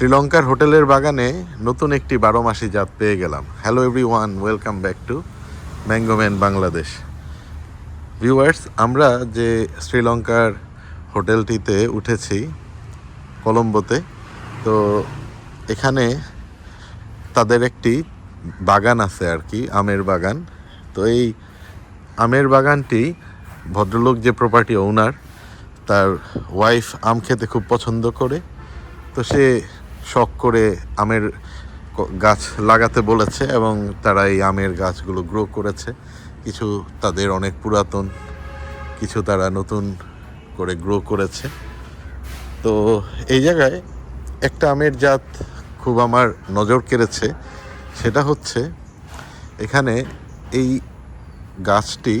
শ্রীলঙ্কার হোটেলের বাগানে নতুন একটি বারো মাসি জাত পেয়ে গেলাম। Hello everyone welcome back to Mangoman Bangladesh viewers আমরা যে শ্রীলঙ্কার হোটেলটিতে উঠেছি, কলম্বোতে, তো এখানে তাদের একটি বাগান আছে আর কি, আমের বাগান। তো এই আমের বাগানটি ভদ্রলোক যে প্রপার্টি ওনার তার ওয়াইফ আম খেতে খুব পছন্দ করে, তো সে শখ করে আমের গাছ লাগাতে বলেছে এবং তারা এই আমের গাছগুলো গ্রো করেছে। কিছু তাদের অনেক পুরাতন, কিছু তারা নতুন করে গ্রো করেছে। তো এই জায়গায় একটা আমের জাত খুব আমার নজর কেড়েছে, সেটা হচ্ছে এখানে এই গাছটি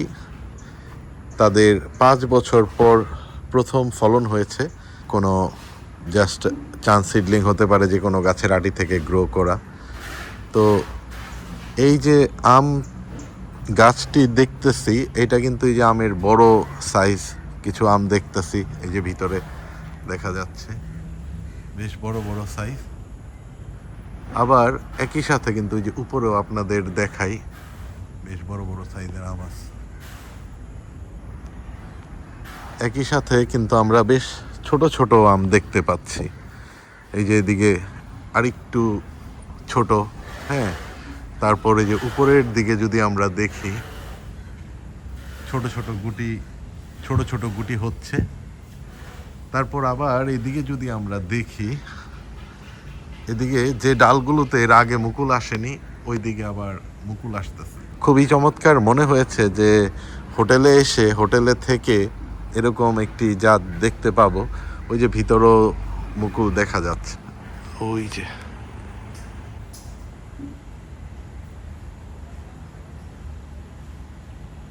তাদের পাঁচ বছর পর প্রথম ফলন হয়েছে। কোনো জাস্ট চান্স সিডলিং হতে পারে যে কোনো গাছের আটি থেকে গ্রো করা। তো এই যে আম গাছটি দেখতেছি, এটা কিন্তু এই যে আমের বড় সাইজ কিছু আম দেখতেছি, এই যে ভিতরে দেখা যাচ্ছে। বেশ বড় বড় সাইজ আবার একই সাথে কিন্তু যে উপরেও আপনাদের দেখাই, বেশ বড় বড় সাইজের আম আছে। একই সাথে কিন্তু আমরা বেশ ছোট ছোট আম দেখতে পাচ্ছি। এই যে এদিকে আরেকটু ছোট হ্যাঁ? তারপরে যে উপরের দিকে যদি আমরা দেখি, ছোট ছোট গুটি, ছোট ছোট গুটি হচ্ছে। তারপর আবার এদিকে যদি আমরা দেখি, এদিকে যে ডালগুলোতে এর আগে মুকুল আসেনি ওই দিকে আবার মুকুল আসতেছে। খুবই চমৎকার মনে হয়েছে যে হোটেলে এসে, হোটেলে থেকে এরকম একটি জাত দেখতে পাবো। ওই যে ভিতরও মুকুল দেখা যাচ্ছে। ওই যে।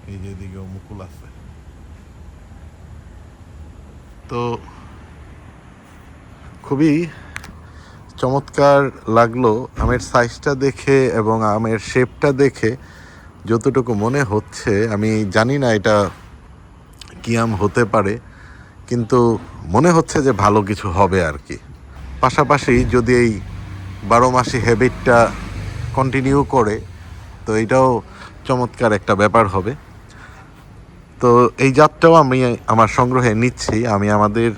এই যে মুকুল আছে। তো খুবই চমৎকার লাগল আমের সাইজটা দেখে এবং আমের শেপটা দেখে যতটুকু মনে হচ্ছে। আমি জানি না এটা কি আম হতে পারে। কিন্তু মনে হচ্ছে যে ভালো কিছু হবে আর কি। পাশাপাশি যদি এই বারো মাসি হ্যাবিটটা কন্টিনিউ করে, তো এটাও চমৎকার একটা ব্যাপার হবে। তো এই জাতটাও আমি আমার সংগ্রহে নিচ্ছি। আমি আমাদের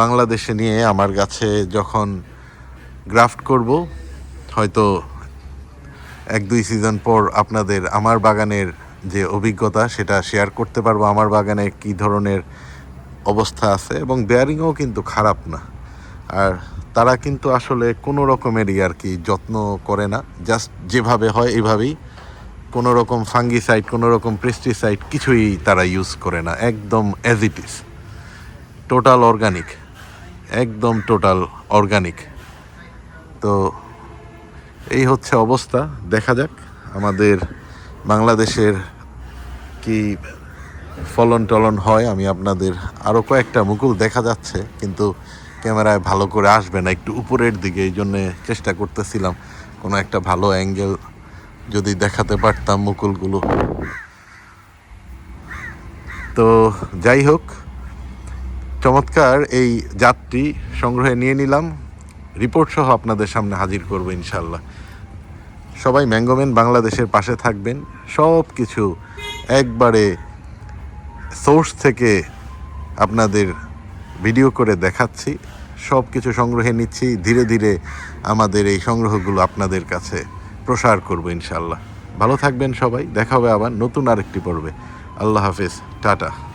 বাংলাদেশে নিয়ে আমার গাছে যখন গ্রাফট করব, হয়তো এক দুই সিজন পর আপনাদের আমার বাগানের যে অভিজ্ঞতা, সেটা শেয়ার করতে পারব। আমার বাগানে কী ধরনের অবস্থা আছে এবং বেয়ারিংও কিন্তু খারাপ না। আর তারা কিন্তু আসলে কোনো রকমেরই আর কি যত্ন করে না। জাস্ট যেভাবে হয় এভাবেই কোনো রকম ফাঙ্গিসাইড কোনো রকম পেস্টিসাইড কিছুই তারা ইউজ করে না। একদম as it is total organic একদম টোটাল অর্গানিক তো এই হচ্ছে অবস্থা। দেখা যাক আমাদের বাংলাদেশের কি ফলন টলন হয়, আমি আপনাদের আরও কয়েকটা মুকুল দেখা যাচ্ছে, কিন্তু ক্যামেরায় ভালো করে আসবে না, একটু উপরের দিকে, এই জন্যে চেষ্টা করতেছিলাম কোনো একটা ভালো অ্যাঙ্গেল যদি দেখাতে পারতাম মুকুলগুলো। তো যাই হোক, চমৎকার এই জাতটি সংগ্রহে নিয়ে নিলাম, রিপোর্ট সহ আপনাদের সামনে হাজির করব ইনশাল্লাহ সবাই ম্যাঙ্গোম্যান বাংলাদেশের পাশে থাকবেন সব কিছু একবারে সোর্স থেকে আপনাদের ভিডিও করে দেখাচ্ছি। সব কিছু সংগ্রহে নিচ্ছি। ধীরে ধীরে আমাদের এই সংগ্রহগুলো আপনাদের কাছে প্রসার করব ইনশাল্লাহ ভালো থাকবেন সবাই। দেখা হবে আবার নতুন আরেকটি পর্বে। আল্লাহ হাফিজ। টাটা।